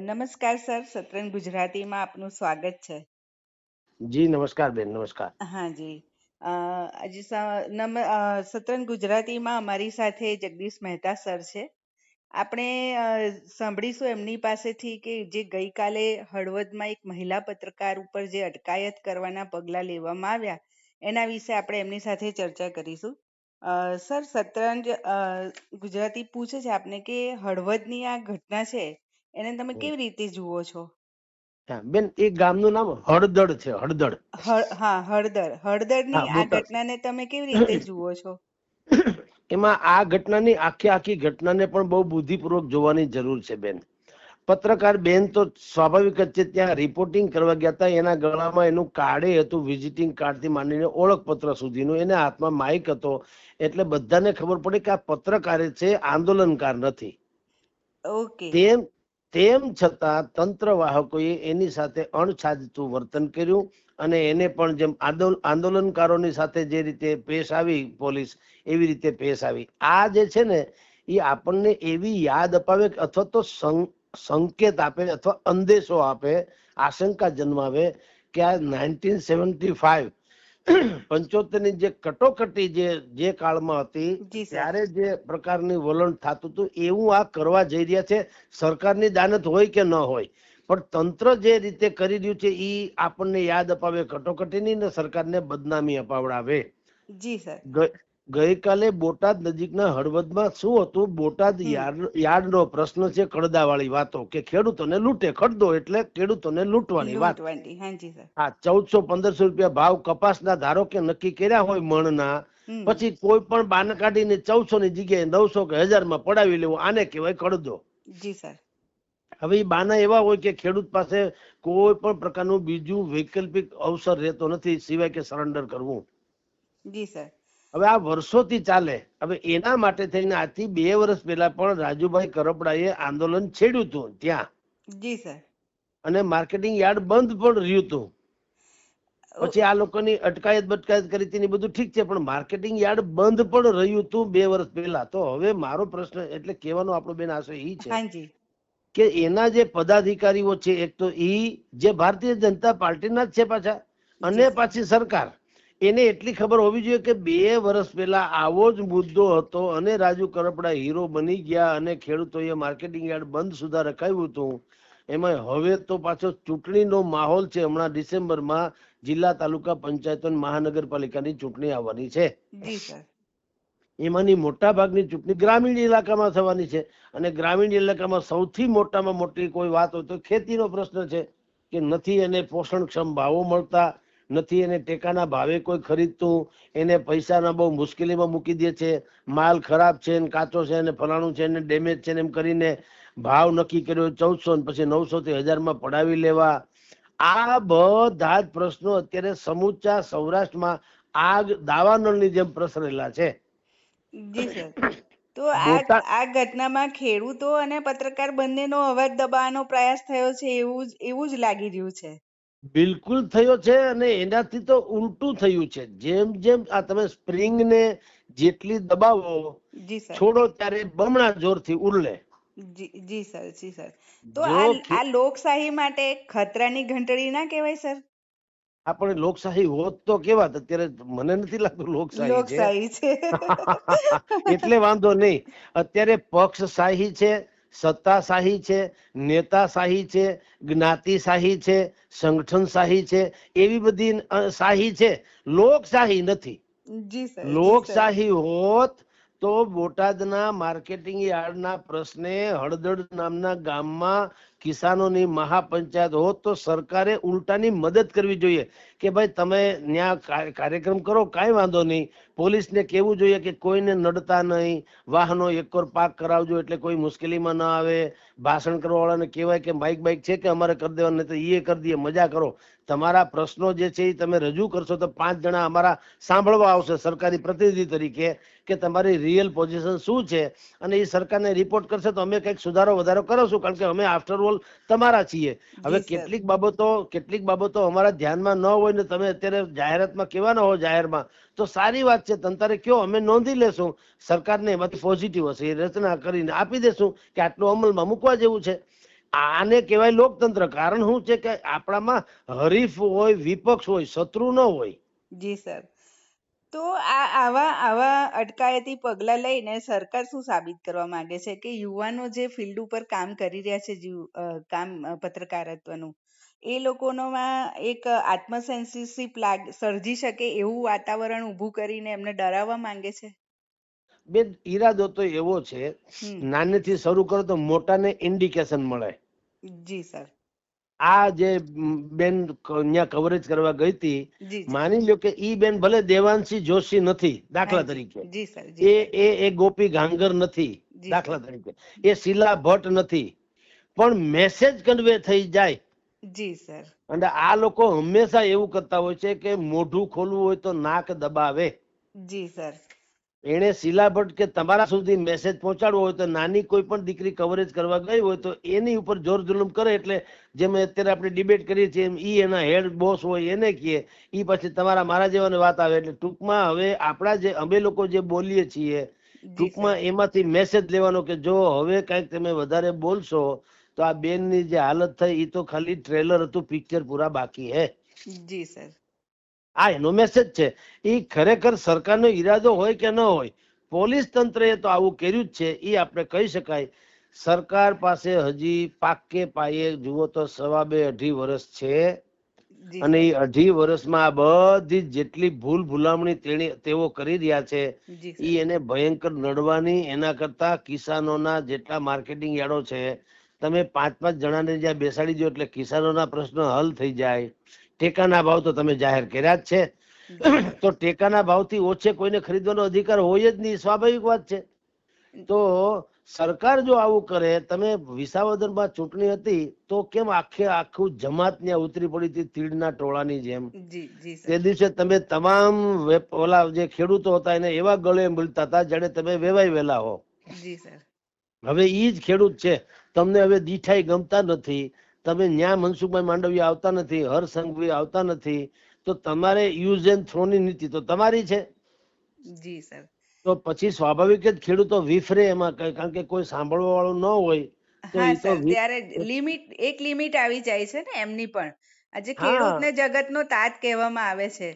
નમસ્કાર સર સત્રન ગુજરાતીમાં આપનું સ્વાગત છે. જી નમસ્કાર બેન નમસ્કાર. હા જી. આજે સ- નમ અ, સત્રન ગુજરાતીમાં અમારી સાથે જગદીશ મહેતા સર છે. આપણે સાંભળીશું એમની પાસેથી કે જે ગઈકાલે હળવદમાં એક મહિલા પત્રકાર ઉપર જે અટકાયત કરવાના પગલાં લેવામાં આવ્યા એના વિશે આપણે એમની સાથે ચર્ચા કરીશું. સર સતરંજ ગુજરાતી પૂછે છે આપને કે હળવદની આ ઘટના છે એને તમે કેવી રીતે જુઓ છો? બેન એ ગામનું નામ હળદળ છે હળદળ. હા હળદળ હળદળની આ ઘટનાને તમે કેવી રીતે જુઓ છો? એમાં આ ઘટનાની આખી આખી ઘટનાને પણ બહુ બુદ્ધિપૂર્વક જોવાની જરૂર છે બેન. પત્રકાર બેન તો સ્વાભાવિક જ છે ત્યાં રિપોર્ટિંગ કરવા ગયા હતા એના ગળામાં એનું કાર્ડે હતું વિઝિટિંગ કાર્ડથી માંડીને ઓળખપત્ર સુધીનું. એને હાથમાં માઇક હતો એટલે બધાને ખબર પડી કે આ પત્રકાર છે આંદોલનકાર નથી. ઓકે. તેમ તેમ છતાં તંત્ર વાહકોએ એની સાથે અણછાજતું વર્તન કર્યું અને એને પણ જેમ આંદોલ- આંદોલનકારોની સાથે જે રીતે પેશ આવી પોલીસ, એવી રીતે પેશ આવી. આ જે છે ને, એ આપણને એવી યાદ અપાવે અથવા તો સંકેત આપે અથવા અંદેશો આપે, આશંકા જન્માવે કે આ નાઇન્ટીન સેવન્ટી ફાઈવ પંચોતેરની જે કટોકટી જે જે કાળમાં હતી ત્યારે જે પ્રકારની વલણ થતું હતું એવું આ કરવા જઈ રહ્યા છે સરકારની દાનત હોય કે ન હોય. પણ તંત્ર જે રીતે કરી રહ્યું છે એ આપણને યાદ અપાવે કટોકટીની ને સરકારને બદનામી અપાવડાવે. જી સર. ગઈકાલે બોટાદ નજીકના હળવદમાં શું હતું? બોટાદ યાર્ડનો પ્રશ્ન છે કડદાવાળી વાતો કે ખેડૂતોને લૂંટે ખડદો એટલે ખેડૂતોને લૂંટવાની વાત. હા ચૌદસો પંદરસો રૂપિયા ભાવ કપાસના ધારો કે નક્કી કર્યા હોય મણના પછી કોઈ પણ બાન કાઢીને ચૌદસો ની જગ્યાએ નવસો કે હજારમાં પડાવી લેવું આને કહેવાય કડદો જી સર. હવે એ બાના એવા હોય કે ખેડૂત પાસે કોઈ પણ પ્રકારનું બીજું વૈકલ્પિક અવસર રહેતો નથી સિવાય કે સરેન્ડર કરવું. જી સર. હવે આ વર્ષોથી ચાલે. હવે એના માટે થઈને આથી બે વર્ષ પહેલા પણ રાજુભાઈ કરપડાએ આંદોલન છેડ્યું હતું ત્યાં. જી સર. અને માર્કેટિંગ યાર્ડ બંધ પણ રહ્યું હતું. પછી આ લોકોની અટકાયત બટકાયત કરી હતી બધું ઠીક છે પણ માર્કેટિંગ યાર્ડ બંધ પણ રહ્યું હતું બે વર્ષ પહેલા. તો હવે મારો પ્રશ્ન એટલે કહેવાનો આપણો બેન આશય ઈ છે કે એના જે પદાધિકારીઓ છે એક તો ઈ જે ભારતીય જનતા પાર્ટીના જ છે પાછા અને પાછી સરકાર. એને એટલી ખબર હોવી જોઈએ કે બે વર્ષ પહેલા આવો જ મુદ્દો હતો અને રાજુ કરપડા હીરો બની ગયા અને ખેડૂતોએ માર્કેટિંગ યાર્ડ બંધ સુધા રખાયું હતું. એમાં હવે તો પાછો ચૂંટણીનો માહોલ છે. હમણાં ડિસેમ્બરમાં જિલ્લા તાલુકા પંચાયતો અને મહાનગરપાલિકાની ચૂંટણી આવવાની છે. એમાંની મોટા ભાગની ચૂંટણી ગ્રામીણ ઇલાકામાં થવાની છે અને ગ્રામીણ ઇલાકામાં સૌથી મોટામાં મોટી કોઈ વાત હોય તો ખેતીનો પ્રશ્ન છે કે નથી એને પોષણક્ષમ ભાવો મળતા નથી એને ટેકાના ભાવે કોઈ ખરીદતું એને પૈસાના બહુ મુશ્કેલીમાં મૂકી દે છે. માલ ખરાબ છે ને કાચો છે ને ફલાણું છે ને ડેમેજ છે ને એમ કરીને ભાવ નક્કી કર્યો ચૌદસો ને પછી નવસો થી હજારમાં પડાવી લેવા. આ બધા જ પ્રશ્નો અત્યારે સમૂચા સૌરાષ્ટ્રમાં આગ દાવાનળની જેમ પ્રસરેલા છે. તો આ આ ઘટનામાં ખેડૂતો અને પત્રકાર બંનેનો અવાજ દબાવવાનો પ્રયાસ થયો છે એવું જ એવું જ લાગી રહ્યું છે. બિલકુલ થયો છે અને એનાથી તો ઉલટું થયું છે. જેમ જેમ આ તમે સ્પ્રિંગ ને જેટલી દબાવો છોડો ત્યારે બમણા જોરથી ઉરલે. જી સર જી સર. તો આ લોકશાહી માટે ખતરાની ઘંટડી ના કહેવાય સર? આપણે લોકશાહી હોત તો કેવા અત્યારે મને નથી લાગતું લોકશાહી છે. લોકશાહી છે. એટલે વાંધો નહીં. અત્યારે પક્ષશાહી છે સત્તાશાહી છે નેતાશાહી છે જ્ઞાતિશાહી છે સંગઠનશાહી છે એવી બધી શાહી છે. લોકશાહી નથી. લોકશાહી હોત તો બોટાદના માર્કેટિંગ યાર્ડના પ્રશ્ને હળદળ નામના ગામમાં કિસાનોની મહાપંચાયત હોત તો સરકારે ઉલટાની મદદ કરવી જોઈએ કે ભાઈ તમે ત્યાં કાર્યક્રમ કરો, કાંઈ વાંધો નહીં. પોલીસને કહેવું જોઈએ કે કોઈને નડતા નહીં. વાહનો એકર પાક કરાવજો એટલે કોઈ મુશ્કેલીમાં ન આવે. ભાષણ કરવા વાળાને કહેવાય કે બાઇક બાઇક છે કે અમારે કરી દેવાનું તો એ કરી દઈએ, મજા કરો. તમારા પ્રશ્નો જે છે એ તમે રજૂ કરશો તો પાંચ જણા અમારા સાંભળવા આવશે સરકારી પ્રતિનિધિ તરીકે કે તમારી રિયલ પોઝિશન શું છે? અને એ સરકારને રિપોર્ટ કરશે તો અમે કંઈક સુધારો વધારો કરોશું, કારણ કે અમે આફ્ટર ઓલ તમારા છીએ. હવે કેટલીક બાબતો કેટલીક બાબતો અમારા ધ્યાનમાં ન હોય ને તમે અત્યારે જાહેરાતમાં કહેવાના હો જાહેરમાં તો સારી વાત છે તંત્રે કયો અમે નોંધી લેશું. સરકારને એમાંથી પોઝિટિવ હશે એ રચના કરીને આપી દેશું કે આટલું અમલમાં મૂકવા જેવું છે. આને કહેવાય લોકતંત્ર. કારણ શું છે કે આપણામાં હરીફ હોય વિપક્ષ હોય શત્રુ ન હોય. જી સર. તો આ આવા આવા અટકાયતી પગલાં લઈને સરકાર શું સાબિત કરવા માંગે છે કે યુવાનો જે ફિલ્ડ ઉપર કામ કરી રહ્યા છે જીવ કામ પત્રકારત્વનું એ લોકોનોમાં એક આત્મસેન્સિસિપ લાગ સર્જી શકે એવું વાતાવરણ ઊભું કરીને એમને ડરાવવા માંગે છે? બેન ઈરાદો તો એવો છે નાનેથી શરૂ કરો તો મોટાને ઇન્ડિકેશન મળે. જી સર. આ જે બેન ત્યાં કવરેજ કરવા ગઈ હતી માની લો કે ઈ બેન ભલે દેવાંશી જોશી નથી દાખલા તરીકે. એ એ એ ગોપી ગાંગર નથી દાખલા તરીકે. એ શીલા ભટ્ટ નથી. પણ મેસેજ કન્વે થઈ જાય. જી સર. અને આ લોકો હંમેશા એવું કરતા હોય છે કે મોઢું ખોલવું હોય તો નાક દબાવે. જી સર એણે શિલાભટ્ટ કે તમારા સુધી મેસેજ પહોંચાડવો હોય તો નાની કોઈ પણ દીકરી કવરેજ કરવા ગઈ હોય તો એની ઉપર જોર જુલમ કરે એટલે જેમ અત્યારે આપણે ડિબેટ કરીએ છીએ એમ ઈ એના હેડ બોસ હોય એને કહીએ ઈ પછી તમારા મારા જેવાની વાત આવે એટલે ટૂંકમાં હવે આપણા જે અમે લોકો જે બોલીએ છીએ ટૂંકમાં એમાંથી મેસેજ લેવાનો કે જો હવે કાંઈક તમે વધારે બોલશો તો આ બેનની જે હાલત થઈ એ તો ખાલી ટ્રેલર હતું પિક્ચર પૂરા બાકી હે? જી સર. આ એનો મેસેજ છે. એ ખરેખર સરકારનો ઈરાદો હોય કે ન હોય પોલીસ તંત્રએ તો આવું કર્યું જ છે એ આપણે કહી શકાય. સરકાર પાસે હજી પાકે પાયે જુઓ તો સવા બે અઢી વર્ષ છે. અને એ અઢી વર્ષમાં આ બધી જેટલી ભૂલ ભૂલામણી તેણી તેઓ કરી રહ્યા છે એ ઈ એને ભયંકર નડવાની એના કરતા કિસાનોના જેટલા માર્કેટિંગ યાર્ડો છે તમે પાંચ પાંચ જણાને જ્યાં બેસાડી દો એટલે કિસાનોના પ્રશ્ન હલ થઈ જાય. ટેકાના ભાવ તો તમે જાહેર કર્યા જ છે. તો ટેકાના ભાવથી ઓછે કોઈને ખરીદવાનો અધિકાર હોય જ નહીં સ્વાભાવિક વાત છે. તો સરકાર જો આવું કરે તમે વિસાવદરમાં ચૂંટણી હતી તો કેમ આખે આખું જમાત ત્યાં ઉતરી પડી હતી તીડના ટોળાની જેમ? તે દિવસે તમે તમામ ઓલા જે ખેડૂતો હતા એને એવા ગળે મળતા હતા જાણે તમે વેવાઈ વેલા હો. હવે ઈ જ ખેડૂત છે. તમને હવે દીઠાઈ ગમતા નથી. તમે ન્યા મનસુખભાઈ માંડવિયા આવતા નથી સંઘવી આવતા નથી તો તમારે યુઝ એન્ડ થ્રોની નીતિ તો તમારી છે. જી સર. તો પછી સ્વાભાવિક જ ખેડૂતો વિફરે એમાં કારણ કે કોઈ સાંભળવા વાળું ન હોય હા સર ત્યારે લિમિટ એક લિમિટ આવી જાય છે ને એમની પણ. આજે. ખેડૂતને જગતનો તાત કહેવામાં આવે છે.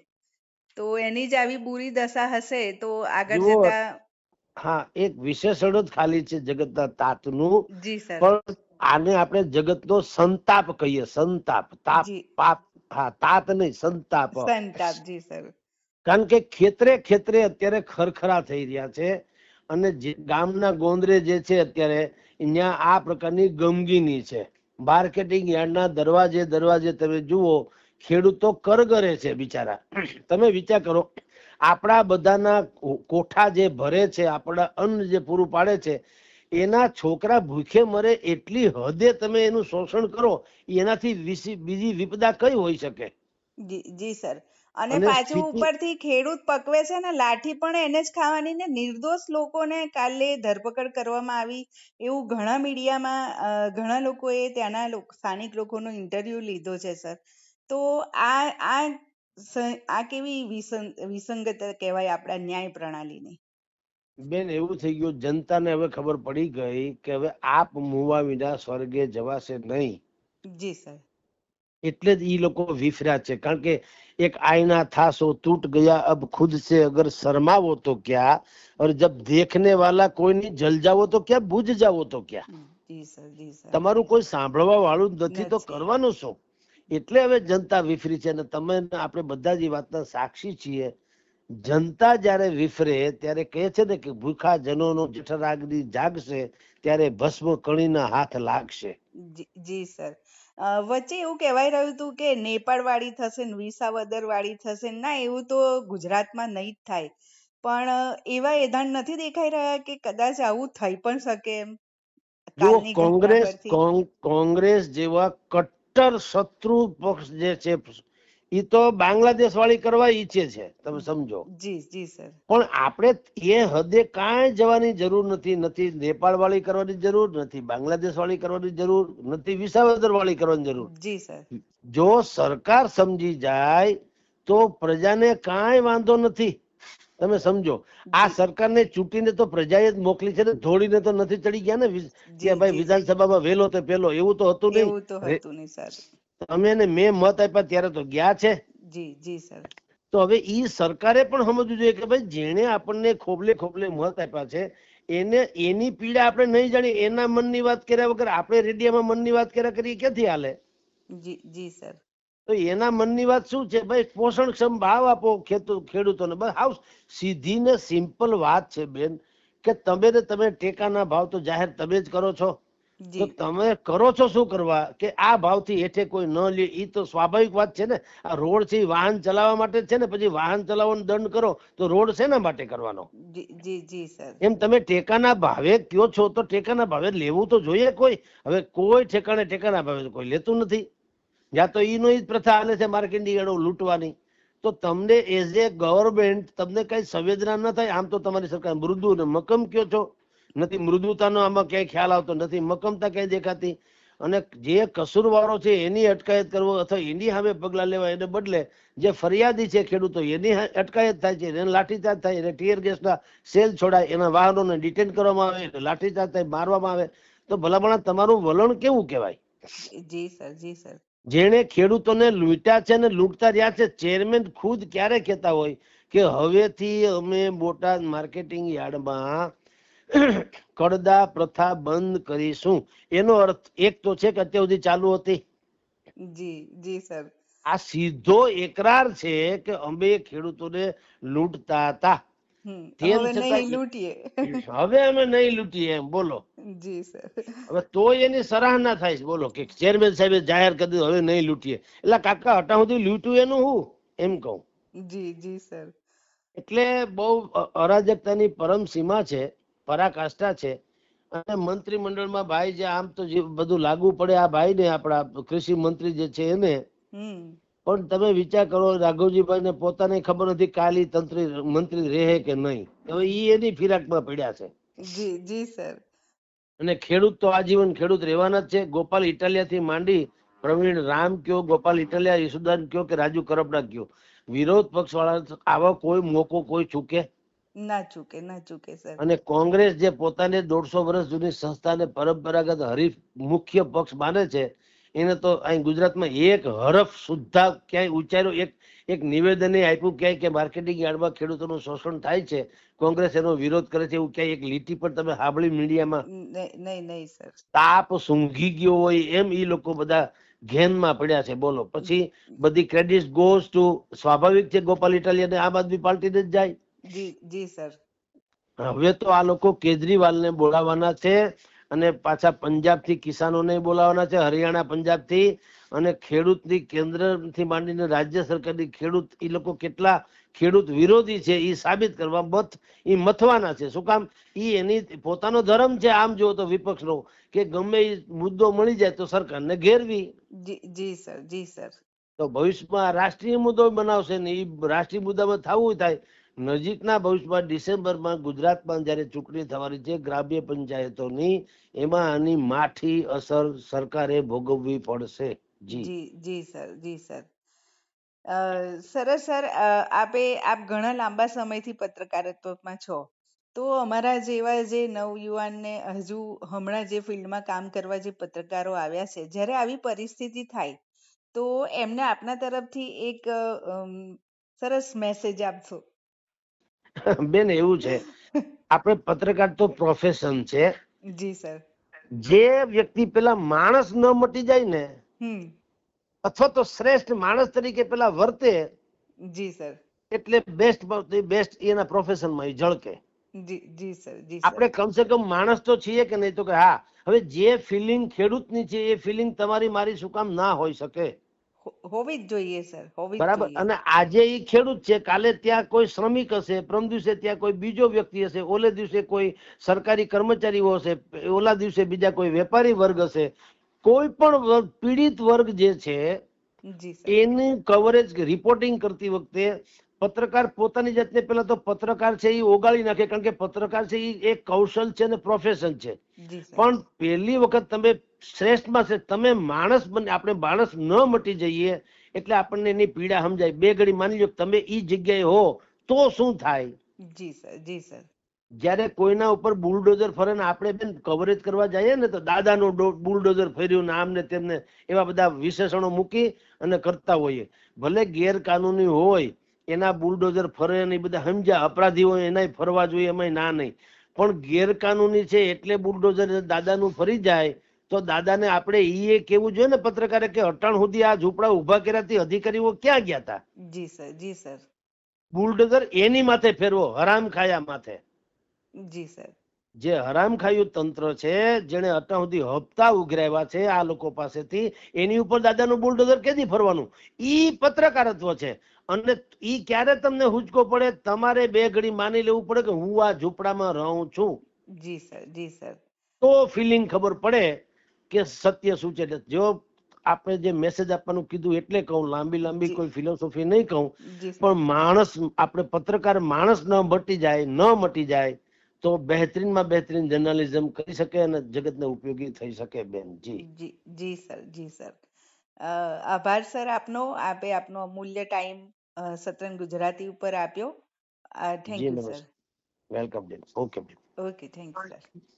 તો એની જ આવી બુરી દશા હશે તો આગળ જતા હા એક વિશેષણ જ ખાલી છે જગતના તાતનું. જી સર. પણ આને આપણે જગતનો સંતાપ કહીએ સંતાપ. તાપ પાપ. હા તાત નહીં સંતાપ. સંતાપ જી સર. કારણ કે ખેતરે ખેતરે અત્યારે ખરખરા થઈ રહ્યા છે અને ગામના ગોંદરે જે છે અત્યારે અહીંયા આ પ્રકારની ગમગીની છે. માર્કેટિંગ યાર્ડના દરવાજે દરવાજે તમે જુઓ ખેડૂતો કરગરે છે બિચારા. તમે વિચાર કરો આપણા બધાના કોઠા જે ભરે છે આપણા અન્ન જે પૂરું પાડે છે એના છોકરા ભૂખે મરે એટલી હદે તમે એનું શોષણ કરો એનાથી બીજી વિપદા કઈ હોઈ શકે? જી સર. અને પાછું ઉપરથી ખેડૂત પકવે છે ને લાઠી પણ એને જ ખાવાની ને નિર્દોષ લોકોને કાલે ધરપકડ કરવામાં આવી. એવું ઘણા મીડિયામાં ઘણા લોકોએ ત્યાંના સ્થાનિક લોકોનો ઇન્ટરવ્યુ લીધો છે સર. તો આ આ આ કેવી વિસંગત કહેવાય આપણા ન્યાય પ્રણાલીની? બેન એવું થઈ ગયું જનતાને હવે ખબર પડી ગઈ કે હવે આપ મુવા વિના સ્વર્ગે જવાશે નહીં જી સર એટલે જ ઈ લોકો વિફર્યા છે કારણ કે એક આઈના था सो टूट गया अब खुद से अगर शर्मावो तो क्या और जब देखने वाला कोई नहीं जल जाओ तो क्या बुझ जाओ तो क्या જી સર જી સર તમારું કોઈ સાંભળવા વાળું જ નથી તો નથી. કરવાનું શું એટલે હવે જનતા વિફરી છે અને તમે ને આપણે બધા જ એ વાતના સાક્ષી છીએ જનતા જ્યારે વિફરે ત્યારે કહે છે ને કે ભૂખા જનોનો જઠરાગ્નિ જાગશે ત્યારે ભસ્મ કણીના હાથ લાગશે. જી સર. વચ્ચે એવું કહેવાય રહ્યું હતું કે નેપાળ વાળી થશે ને વિસાવદર વાળી થશે ના એવું તો ગુજરાતમાં નહીં જ થાય. પણ એવા એધાણ નથી દેખાઈ રહ્યા કે કદાચ આવું થઈ પણ શકે એમ? જો કોંગ્રેસ કોંગ્રેસ જેવા કટ્ટર શત્રુ પક્ષ જે છે એ તો બાંગ્લાદેશ વાળી કરવા ઈચ્છે છે તમે સમજો. જી જી સર. પણ આપણે એ હદે કાંઈ જવાની જરૂર નથી નથી નેપાળ વાળી કરવાની જરૂર નથી બાંગ્લાદેશ વાળી કરવાની જરૂર નથી વિસાવદર વાળી કરવાની જરૂર. જી સર. જો સરકાર સમજી જાય તો પ્રજાને કાંઈ વાંધો નથી. તમે સમજો. આ. સરકારને ચૂંટીને તો પ્રજાએ જ મોકલી છે ને ધોળીને તો નથી ચડી ગયા ને કે ભાઈ વિધાનસભામાં વેલો તે પેલો એવું તો હતું નહીં. એવું તો હતું નહીં સર. તમે ને મેં મત આપ્યા ત્યારે તો ગયા છે? જી જી સર. તો હવે ઈ સરકારે પણ સમજવું જોઈએ કે ભાઈ જેણે આપણને ખોબલે ખોબલે મત આપ્યા છે એને એની પીડા આપણે નહીં જાણી એના મનની વાત કર્યા વગર આપણે રેડિયામાં મનની વાત કર્યા કરીએ ક્યાંથી હાલે? જી જી સર. તો એના મનની વાત શું છે? ભાઈ પોષણક્ષમ ભાવ આપો ખેતુ ખેડૂતોને. બસ હાઉસ સીધી ને સિમ્પલ વાત છે બેન કે તમે ને તમે ટેકાના ભાવ તો જાહેર તમે જ કરો છો. તો તમે કરો છો શું કરવા? કે આ ભાવથી હેઠે કોઈ ન લે એ તો સ્વાભાવિક વાત છે ને. આ રોડ છે વાહન ચલાવવા માટે છે ને પછી વાહન ચલાવવાનો દંડ કરો તો રોડ શેના માટે કરવાનો? જી જી સર. એમ તમે ટેકાના ભાવે કયો છો તો ટેકાના ભાવે લેવું તો જોઈએ કોઈ. હવે કોઈ ઠેકાણે ટેકાના ભાવે કોઈ લેતું નથી. જ્યાં તો ઈનો ઈ જ પ્રથા આલે છે માર્કેટિંગ એડો લૂંટવાની? તો તમને એઝ એ ગવર્મેન્ટ તમને કઈ સંવેદના ન થાય આમ તો તમારી સરકાર મૃદુ ને મક્કમ કયો છો? નથી મૃદુતાનો આમાં ક્યાંય ખ્યાલ આવતો નથી મક્કમતા ક્યાંય દેખાતી? અને જે કસૂરવારો છે એની અટકાયત કરવો અથવા એની સામે પગલાં લેવા એને બદલે જે ફરિયાદી છે ખેડૂતો એની અટકાયત થાય છે એને લાઠીચાર્જ થાય એને ટીયર ગેસના સેલ છોડાય એના વાહનોને ડિટેન કરવામાં આવે એને લાઠીચાર્જ થાય મારવામાં આવે તો ભલામણા તમારું વલણ કેવું કહેવાય? જી સર જી સર. જેણે ખેડૂતોને લૂંટ્યા છે ને લૂંટતા રહ્યા છે ચેરમેન ખુદ ક્યારે કહેતા હોય કે હવેથી અમે બોટાદ માર્કેટિંગ યાર્ડમાં કડદા પ્રથા બંધ કરીશું. એનો અર્થ એક તો છે કે અત્યાર સુધી ચાલુ હતી. જી જી સર. આ સીધો એકરાર છે કે અમે ખેડૂતોને લૂંટતા હતા. હવે અમે નહીં લૂંટીએ એમ બોલો. જી સર. હવે તો એની સરાહના થાય છે બોલો કે ચેરમેન સાહેબે જાહેર કરી દીધું હવે નહીં લૂંટીએ. એટલે કાકા હટા સુધી લૂંટ્યું એનું હું? એમ કહું. જી જી સર. એટલે બહુ અરાજકતાની પરમ સીમા છે પરાકાષ્ઠા છે. અને મંત્રીમંડળમાં ભાઈ જે આમ તો જે બધું લાગુ પડે આ ભાઈ ને આપણા કૃષિ મંત્રી જે છે એને પણ તમે વિચાર કરો રાઘવજીભાઈ ને પોતાને ખબર નથી કાલી તંત્રી મંત્રી રહે કે નહીં. હવે ઈ એની ફિરાકમાં પડ્યા છે. જી જી સર. અને ખેડૂત તો આજીવન ખેડૂત રહેવાના જ છે. ગોપાલ ઇટાલિયા થી માંડી પ્રવીણ રામ કયો ગોપાલ ઇટાલિયા યશુદાન કયો કે રાજુ કરપડા કયો. વિરોધ પક્ષ વાળા આવા કોઈ મોકો કોઈ ચૂકે? ના ચૂકે ના ચૂકે સર. અને કોંગ્રેસ જે પોતાને દોઢસો વર્ષ જૂની સંસ્થાને પરંપરાગત હરીફ મુખ્ય પક્ષ માને છે એને તો અહીં ગુજરાતમાં એક હરફ સુદ્ધા ક્યાંય ઉચ્ચાર્યો એક એક નિવેદન આપ્યું ક્યાંય કે માર્કેટિંગ યાર્ડમાં ખેડૂતોનું શોષણ થાય છે કોંગ્રેસ એનો વિરોધ કરે છે એવું ક્યાંય એક લીટી પણ તમે સાંભળી મીડિયામાં? નહીં નહીં નહીં સર. તાપ સૂંઘી ગયો હોય એમ એ લોકો બધા ઘેનમાં પડ્યા છે બોલો. પછી બધી ક્રેડિટ ગોઝ ટુ સ્વાભાવિક છે ગોપાલ ઇટાલિયાને આમ આદમી પાર્ટીને જ જાય. જી જી સર. હવે તો આ લોકો કેજરીવાલને બોલાવવાના છે અને પાછા પંજાબથી કિસાનોને બોલાવવાના છે હરિયાણા પંજાબથી અને ખેડૂતની કેન્દ્રથી માંડીને રાજ્ય સરકારની ખેડૂત એ લોકો કેટલા ખેડૂત વિરોધી છે એ સાબિત કરવા મત એ મથવાના છે. શું કામ? એ એની પોતાનો ધર્મ છે આમ જોવો તો વિપક્ષનો કે ગમે એ મુદ્દો મળી જાય તો સરકારને ઘેરવી. જી જી સર જી સર. તો ભવિષ્યમાં રાષ્ટ્રીય મુદ્દો બનાવશે ને એ રાષ્ટ્રીય મુદ્દામાં થવું થાય નજીકના ભવિષ્યમાં ડિસેમ્બરમાં ગુજરાતમાં જ્યારે ચૂંટણી થવાની છે, ગ્રામ્ય પંચાયતોની એમાં આની માઠી અસર સરકારે ભોગવવી પડશે. જી. જી સર જી સર. સરસ સર આપે, આપ ઘણા લાંબા સમયથી પત્રકારત્વમાં છો. તો અમારા જેવા જે નવયુવાનને હજુ હમણાં જે ફિલ્ડમાં કામ કરવા જે પત્રકારો આવ્યા છે, જ્યારે આવી પરિસ્થિતિ થાય, તો એમને આપના તરફથી એક સરસ મેસેજ આપશો. બેન એવું છે. આપણે પત્રકાર તો પ્રોફેશન છે. જી સર. જે વ્યક્તિ પેલા માણસ ન મટી જાય ને અથવા તો શ્રેષ્ઠ માણસ તરીકે પેલા વર્તે જી સર. એટલે બેસ્ટ બેસ્ટ એના પ્રોફેશનમાં માં ઝળકે. જી જી સર જી આપણે કમસે કમ માણસ તો છીએ કે નહીં તો કે હા હવે જે ફિલિંગ ખેડૂતની છે એ ફિલિંગ તમારી મારી શું કામ ના હોઈ શકે? હોવી જ જોઈએ સર હોવી બરાબર. અને આજે એ ખેડૂત છે કાલે ત્યાં કોઈ શ્રમિક હશે પ્રમ દિવસે ત્યાં કોઈ બીજો વ્યક્તિ હશે ઓલે દિવસે કોઈ સરકારી કર્મચારીઓ હશે ઓલા દિવસે બીજા કોઈ વેપારી વર્ગ હશે કોઈ પણ વર્ગ પીડિત વર્ગ જે છે એની કવરેજ રિપોર્ટિંગ કરતી વખતે પત્રકાર પોતાની જાતને પેલા તો પત્રકાર છે એ ઓગાળી નાખે કારણ કે પત્રકાર છે એ એક કૌશલ છે અને પ્રોફેશન છે. પણ પહેલી વખત તમે શ્રેષ્ઠમાં છે તમે માણસ બને આપણે માણસ ન મટી જઈએ એટલે આપણને એની પીડા સમજાય. બે ઘડી માની લો તમે એ જગ્યાએ હો તો શું થાય? જી સર જી સર. જ્યારે કોઈના ઉપર બુલડોઝર ફરે ને આપણે બેન કવરેજ કરવા જઈએ ને તો દાદાનો બુલડોઝર ફર્યું ને આમને તેમને એવા બધા વિશેષણો મૂકી અને કરતા હોઈએ. ભલે ગેરકાનૂની હોય એના બુલડોઝર ફરે ને બધા સમજ્યા અપરાધીઓ એનાય ફરવા જોઈએ એમાં ના નહીં. પણ ગેરકાનૂની છે એટલે બુલડોઝર દાદાનું ફરી જાય તો દાદાને આપણે ઈ એ કેવું જોઈએ ને પત્રકારે કે અટાણ સુધી આ ઝૂંપડા ઊભા કર્યાથી અધિકારીઓ ક્યાં ગયા હતા જી સર જી સર. બુલડોઝર એની માથે ફેરવો હરામ ખાયા માથે. જી સર. જે હરામખાયું તંત્ર છે જેને અત્યાર સુધી હપ્તા ઉઘરાવ્યા છે આ લોકો પાસેથી એની ઉપર દાદાનું બુલડોઝર કેદી ફરવાનું? ઈ પત્રકારત્વ છે. અને ઈ ક્યારે તમને હુંચકો પડે? તમારે બે ઘડી માની લેવું પડે કે હું આ ઝૂંપડામાં રહું છું. જી સર જી સર. તો ફિલિંગ ખબર પડે કે સત્ય શું છે? જો આપણે જે મેસેજ આપવાનું કીધું એટલે કહું લાંબી લાંબી. કોઈ ફિલોસોફી નહીં કહું. પણ માણસ આપણે પત્રકાર માણસ ન મટી જાય ન મટી જાય તો બહેતરીનમાં બહેતરીન જર્નાલિઝમ કરી શકે અને જગતને ઉપયોગી થઈ શકે બેન. જી. જી જી સર જી સર. આભાર સર આપનો. આપે આપનો અમૂલ્ય ટાઈમ સતરંગ ગુજરાતી ઉપર આપ્યો. Thank you sir. વેલકમ બેન. ઓકે બેન. Okay thank you sir.